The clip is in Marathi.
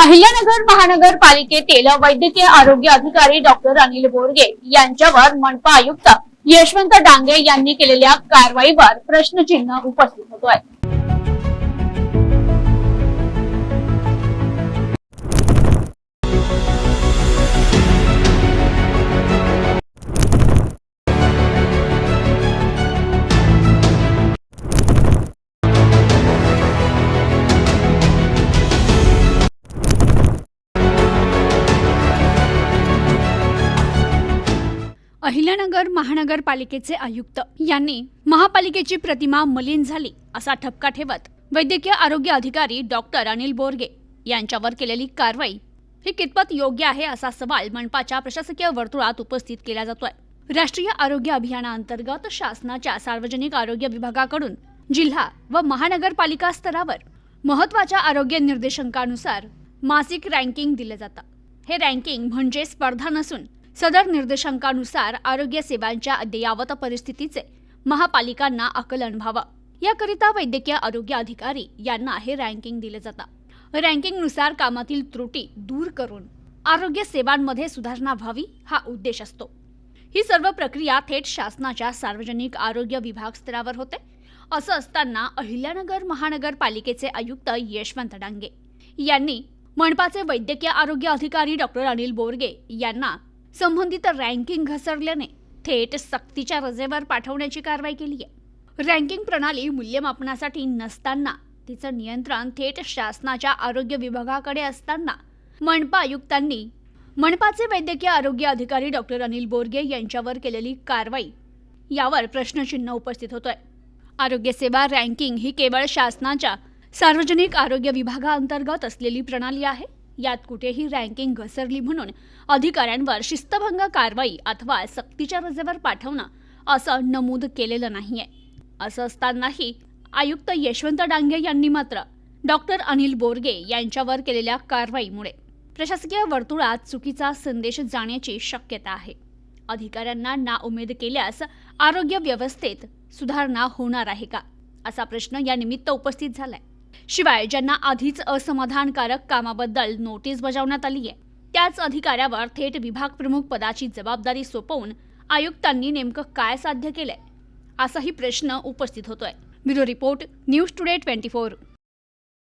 अहिल्यानगर महानगरपालिकेतील वैद्यकीय आरोग्य अधिकारी डॉक्टर अनिल बोरगे यांच्यावर मनपा आयुक्त यशवंत डांगे यांनी केलेल्या कारवाईवर प्रश्नचिन्ह उपस्थित होतो आहे अहिल्यानगर महानगरपालिकेचे आयुक्त. यांनी महापालिकेची प्रतिमा मलिन झाली असा ठपका ठेवत वैद्यकीय आरोग्य अधिकारी डॉक्टर अनिल बोरगे यांच्यावर केलेली कारवाई ही कितपत योग्य आहे असा सवाल मनपाच्या प्रशासकीय वर्तुळात उपस्थित केला जातोय. राष्ट्रीय आरोग्य अभियानाअंतर्गत शासनाच्या सार्वजनिक आरोग्य विभागाकडून जिल्हा व महानगरपालिका स्तरावर महत्त्वाच्या आरोग्य निर्देशांकानुसार मासिक रँकिंग दिलं जातं. हे रँकिंग म्हणजे स्पर्धा नसून सदर निर्देशांकानुसार आरोग्य सेवांच्या अद्ययावत परिस्थितीचे महापालिकांना आकलन व्हावं याकरिता वैद्यकीय आरोग्य अधिकारी यांना हे रँकिंग दिलं जातं. रँकिंगनुसार कामातील त्रुटी दूर करून आरोग्य सेवांमध्ये सुधारणा व्हावी हा उद्देश असतो. ही सर्व प्रक्रिया थेट शासनाच्या सार्वजनिक आरोग्य विभाग स्तरावर होते. असं असताना अहिल्यानगर महानगरपालिकेचे आयुक्त यशवंत डांगे यांनी मनपाचे वैद्यकीय आरोग्य अधिकारी डॉक्टर अनिल बोरगे यांना संबंधित रँकिंग घसरल्याने थेट सक्तीच्या रजेवर पाठवण्याची कारवाई केली आहे. रँकिंग प्रणाली मूल्यमापनासाठी नसताना तिचं नियंत्रण थेट शासनाच्या आरोग्य विभागाकडे असताना मनपा आयुक्तांनी मनपाचे वैद्यकीय आरोग्य अधिकारी डॉक्टर अनिल बोरगे यांच्यावर केलेली कारवाई यावर प्रश्नचिन्ह उपस्थित होतोय. आरोग्य सेवा रँकिंग ही केवळ शासनाच्या सार्वजनिक आरोग्य विभागाअंतर्गत असलेली प्रणाली आहे. यात कुठेही रँकिंग घसरली म्हणून अधिकाऱ्यांवर शिस्तभंग कारवाई अथवा सक्तीच्या रजेवर पाठवणं असं नमूद केलेलं नाहीये. असं असतानाही आयुक्त यशवंत डांगे यांनी मात्र डॉक्टर अनिल बोरगे यांच्यावर केलेल्या कारवाईमुळे प्रशासकीय वर्तुळात चुकीचा संदेश जाण्याची शक्यता आहे. अधिकाऱ्यांना नाउमेद केल्यास आरोग्य व्यवस्थेत सुधारणा होणार आहे का? असा प्रश्न यानिमित्त उपस्थित झालाय. शिवाय ज्यांना आधीच असमाधानकारक कामाबद्दल नोटीस बजावण्यात आली आहे त्याच अधिकाऱ्यावर थेट विभाग प्रमुख पदाची जबाबदारी सोपवून आयुक्तांनी नेमकं काय साध्य केलंय असाही प्रश्न उपस्थित होतोय. Bureau report news today twenty four.